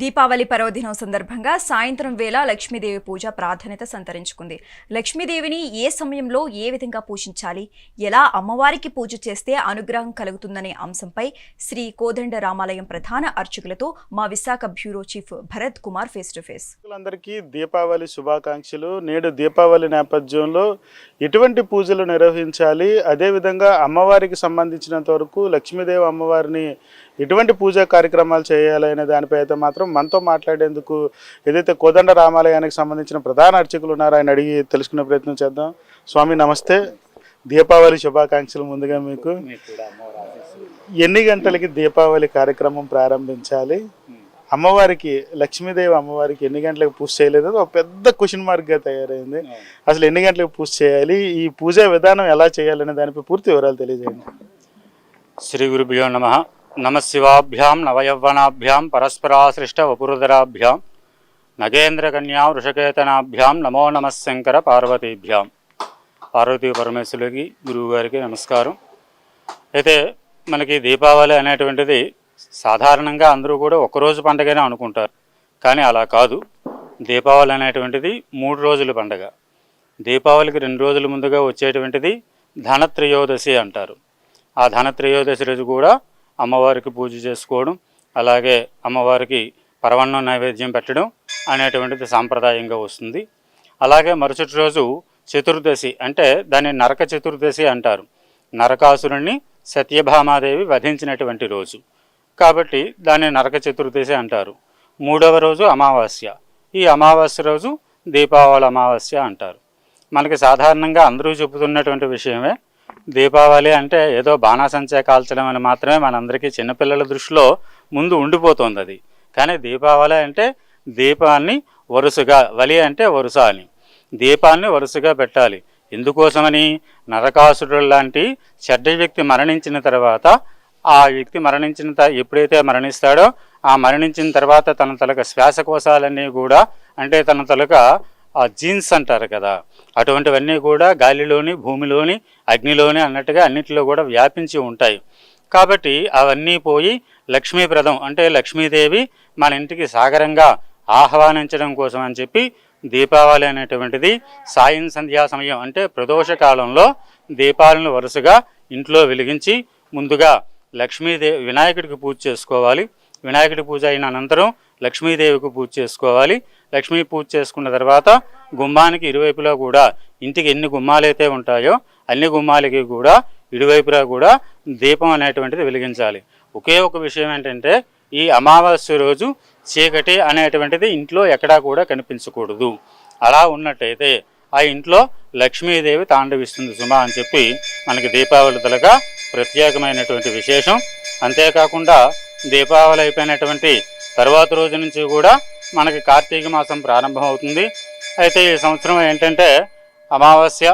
దీపావళి పర్వదినం సందర్భంగా సాయంత్రం వేళ లక్ష్మీదేవి పూజ ప్రాధాన్యత సంతరించుకుంది. లక్ష్మీదేవిని ఏ సమయంలో ఏ విధంగా పూజించాలి? ఎలా అమ్మవారికి పూజ చేస్తే అనుగ్రహం కలుగుతుందనే అంశంపై శ్రీ కోదండ రామాలయం ప్రధాన అర్చకులతో మా Visakha bureau chief Bharat Kumar face to face. అందరికీ దీపావళి శుభాకాంక్షలు. నేడు దీపావళి నేపథ్యంలో ఎటువంటి పూజలు నిర్వహించాలి? అదేవిధంగా అమ్మవారికి సంబంధించినంత వరకు లక్ష్మీదేవి అమ్మవారిని ఎటువంటి పూజా కార్యక్రమాలు చేయాలి అనే దానిపై అయితే మాత్రం మనతో మాట్లాడేందుకు ఏదైతే కోదండ రామాలయానికి సంబంధించిన ప్రధాన అర్చకులు ఉన్నారో ఆయన అడిగి తెలుసుకునే ప్రయత్నం చేద్దాం. స్వామి నమస్తే. దీపావళి శుభాకాంక్షలు ముందుగా మీకు. ఎన్ని గంటలకి దీపావళి కార్యక్రమం ప్రారంభించాలి? అమ్మవారికి లక్ష్మీదేవి అమ్మవారికి ఎన్ని గంటలకు పూజ చేయలేదు? ఒక పెద్ద క్వశ్చన్ మార్క్గా తయారైంది. అసలు ఎన్ని గంటలకు పూజ చేయాలి? ఈ పూజా విధానం ఎలా చేయాలనే దానిపై పూర్తి వివరాలు తెలియజేయండి. శ్రీ గురుభ్యో నమ. నమశివాభ్యాం నవయవ్వనాభ్యాం పరస్పరాశ్రిష్ట వపురుదరాభ్యాం నగేంద్రకన్యా వృషకేతనాభ్యాం నమో నమశంకర పార్వతీభ్యాం పార్వతీ పరమేశ్వరుడికి గురువు గారికి నమస్కారం. అయితే మనకి దీపావళి అనేటువంటిది సాధారణంగా అందరూ కూడా ఒక్కరోజు పండగనే అనుకుంటారు. కానీ అలా కాదు. దీపావళి అనేటువంటిది మూడు రోజుల పండగ. దీపావళికి రెండు రోజుల ముందుగా వచ్చేటువంటిది ధనత్రయోదశి అంటారు. ఆ ధనత్రయోదశి రోజు కూడా అమ్మవారికి పూజ చేసుకోవడం అలాగే అమ్మవారికి పరవన్నం నైవేద్యం పెట్టడం అనేటువంటిది సాంప్రదాయంగా వస్తుంది. అలాగే మరుసటి రోజు చతుర్దశి అంటే దాన్ని నరక చతుర్దశి అంటారు. నరకాసురుణ్ణి సత్యభామాదేవి వధించినటువంటి రోజు. కాబట్టి దాన్ని నరక చతుర్దశి అంటారు. మూడవ రోజు అమావాస్య. ఈ అమావాస్య రోజు దీపావళి అమావాస్య అంటారు. మనకి సాధారణంగా అందరూ చెబుతున్నటువంటి విషయమే దీపావళి అంటే ఏదో బాణాసంచే కాల్చడం అని మాత్రమే మనందరికీ చిన్నపిల్లల దృష్టిలో ముందు ఉండిపోతుంది అది. కానీ దీపావళి అంటే దీపాన్ని వరుసగా వలి అంటే వరుస అని. దీపాన్ని వరుసగా పెట్టాలి. ఎందుకోసమని నరకాసురుడు లాంటి చెడ్డ వ్యక్తి మరణించిన తర్వాత ఆ వ్యక్తి మరణించిన ఎప్పుడైతే మరణిస్తాడో ఆ మరణించిన తర్వాత తన తలక శ్వాసకోశాలన్నీ కూడా అంటే తన తలక ఆ జీన్స్ అంటారు కదా అటువంటివన్నీ కూడా గాలిలోని భూమిలోని అగ్నిలోని అన్నట్టుగా అన్నిటిలో కూడా వ్యాపించి ఉంటాయి. కాబట్టి అవన్నీ పోయి లక్ష్మీప్రదం అంటే లక్ష్మీదేవి మన ఇంటికి సాగరంగా ఆహ్వానించడం కోసం అని చెప్పి దీపావళి అనేటువంటిది సాయం సంధ్యా సమయం అంటే ప్రదోష కాలంలో దీపాలను వరుసగా ఇంట్లో వెలిగించి ముందుగా లక్ష్మీదేవి వినాయకుడికి పూజ చేసుకోవాలి. వినాయకుడి పూజ అయిన అనంతరం లక్ష్మీదేవికి పూజ చేసుకోవాలి. లక్ష్మీ పూజ చేసుకున్న తర్వాత గుమ్మానికి ఇరువైపులా కూడా ఇంటికి ఎన్ని గుమ్మాలైతే ఉంటాయో అన్ని గుమ్మాలకి కూడా ఇరువైపులా కూడా దీపం అనేటువంటిది వెలిగించాలి. ఒకే ఒక విషయం ఏంటంటే ఈ అమావాస్య రోజు చీకటి అనేటువంటిది ఇంట్లో ఎక్కడా కూడా కనిపించకూడదు. అలా ఉన్నట్టయితే ఆ ఇంట్లో లక్ష్మీదేవి తాండవిస్తుంది సుమా అని చెప్పి మనకి దీపావళి తలగా ప్రత్యేకమైనటువంటి విశేషం. అంతేకాకుండా దీపావళి అయిపోయినటువంటి తర్వాత రోజు నుంచి కూడా మనకి కార్తీక మాసం ప్రారంభం అవుతుంది అయితే ఈ సంవత్సరం ఏంటంటే అమావాస్య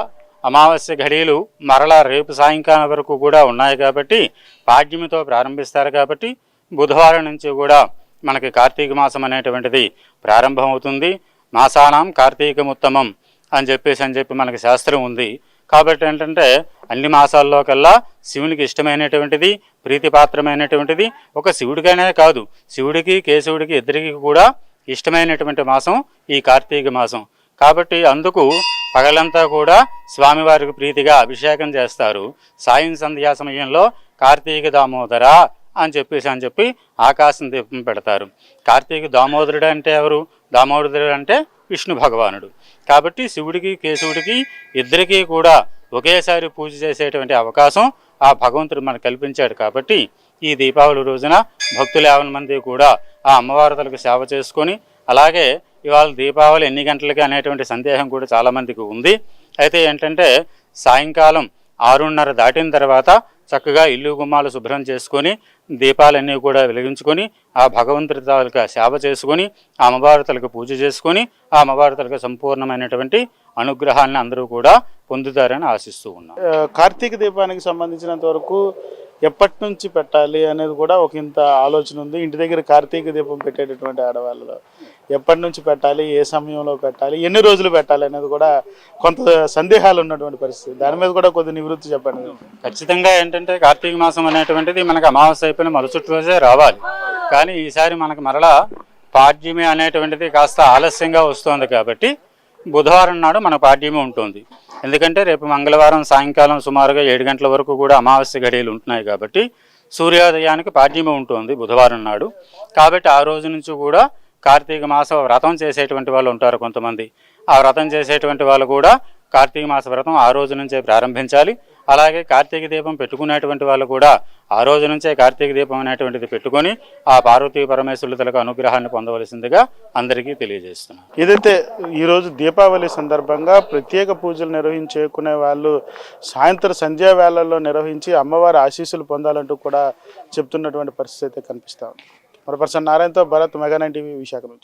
అమావాస్య ఘడియలు మరలా రేపు సాయంకాలం వరకు కూడా ఉన్నాయి కాబట్టి పాడ్యమితో ప్రారంభిస్తారు కాబట్టి బుధవారం నుంచి కూడా మనకి కార్తీక మాసం అనేటువంటిది ప్రారంభమవుతుంది. మాసానాం కార్తీకముత్తమం అని చెప్పేసి అని చెప్పి మనకి శాస్త్రం ఉంది. కాబట్టి ఏంటంటే అన్ని మాసాల్లో కల్లా శివునికి ఇష్టమైనటువంటిది ప్రీతిపాత్రమైనటువంటిది ఒక శివుడికైనా కాదు. శివుడికి కేశవుడికి ఇద్దరికి కూడా ఇష్టమైనటువంటి మాసం ఈ కార్తీక మాసం. కాబట్టి అందుకు పగలంతా కూడా స్వామివారికి ప్రీతిగా అభిషేకం చేస్తారు. సాయం సంధ్యా సమయంలో కార్తీక దామోదర అని చెప్పేసి అని చెప్పి ఆకాశం దీపం పెడతారు. కార్తీక దామోదరుడు అంటే ఎవరు? దామోదరుడు అంటే విష్ణు భగవానుడు. కాబట్టి శివుడికి కేశవుడికి ఇద్దరికీ కూడా ఒకేసారి పూజ చేసేటువంటి అవకాశం ఆ భగవంతుడు మనకు కల్పించాడు కాబట్టి ఈ దీపావళి రోజున భక్తులు యావన మంది కూడా ఆ అమ్మవారితలకు సేవ చేసుకొని అలాగే ఇవాళ దీపావళి ఎన్ని గంటలకి అనేటువంటి సందేహం కూడా చాలామందికి ఉంది. అయితే ఏంటంటే సాయంకాలం ఆరున్నర దాటిన తర్వాత చక్కగా ఇల్లు గుమ్మాలు శుభ్రం చేసుకొని దీపాలన్నీ కూడా వెలిగించుకొని ఆ భగవంతుడి తాలూకా సేవ చేసుకొని ఆ అమ్మవారి పూజ చేసుకొని ఆ అమ్మవారితలకు సంపూర్ణమైనటువంటి అనుగ్రహాన్ని అందరూ కూడా పొందుతారని ఆశిస్తూ ఉన్నాం. కార్తీక దీపానికి సంబంధించినంత వరకు ఎప్పటి నుంచి పెట్టాలి అనేది కూడా ఒక ఇంత ఆలోచన ఉంది. ఇంటి దగ్గర కార్తీక దీపం పెట్టేటటువంటి ఆడవాళ్ళలో ఎప్పటి నుంచి పెట్టాలి ఏ సమయంలో పెట్టాలి ఎన్ని రోజులు పెట్టాలి అనేది కూడా కొంత సందేహాలు ఉన్నటువంటి పరిస్థితి. దాని మీద కూడా కొద్ది నివృత్తి చెప్పండి. ఖచ్చితంగా ఏంటంటే కార్తీక మాసం అనేటువంటిది మనకు అమావాస్య అయిపోయిన మరుసటి రోజే రావాలి. కానీ ఈసారి మనకు మరలా పాడ్యమి అనేటువంటిది కాస్త ఆలస్యంగా వస్తుంది కాబట్టి బుధవారం నాడు మన పాడ్యమి ఉంటుంది. ఎందుకంటే రేపు మంగళవారం సాయంకాలం సుమారుగా ఏడు గంటల వరకు కూడా అమావాస్య గడియలు ఉంటున్నాయి కాబట్టి సూర్యోదయానికి పాడ్యమ ఉంటుంది బుధవారం నాడు. కాబట్టి ఆ రోజు నుంచి కూడా కార్తీక మాస వ్రతం చేసేటువంటి వాళ్ళు ఉంటారు కొంతమంది. ఆ వ్రతం చేసేటువంటి వాళ్ళు కూడా కార్తీక మాస వ్రతం ఆ రోజు నుంచే ప్రారంభించాలి. అలాగే కార్తీక దీపం పెట్టుకునేటువంటి వాళ్ళు కూడా ఆ రోజు నుంచే కార్తీక దీపం అనేటువంటిది పెట్టుకొని ఆ పార్వతీ పరమేశ్వరులకు అనుగ్రహాన్ని పొందవలసిందిగా అందరికీ తెలియజేస్తున్నాం ఏదైతే ఈరోజు దీపావళి సందర్భంగా ప్రత్యేక పూజలు నిర్వహించుకునే వాళ్ళు సాయంత్రం సంధ్యా వేళల్లో నిర్వహించి అమ్మవారి ఆశీస్సులు పొందాలంటూ కూడా చెప్తున్నటువంటి పరిస్థితి అయితే కనిపిస్తా ఉంది. మరి పర్సన్ నారాయణతో భరత్ మెగానైన్ టీవీ విశాఖ నుంచి.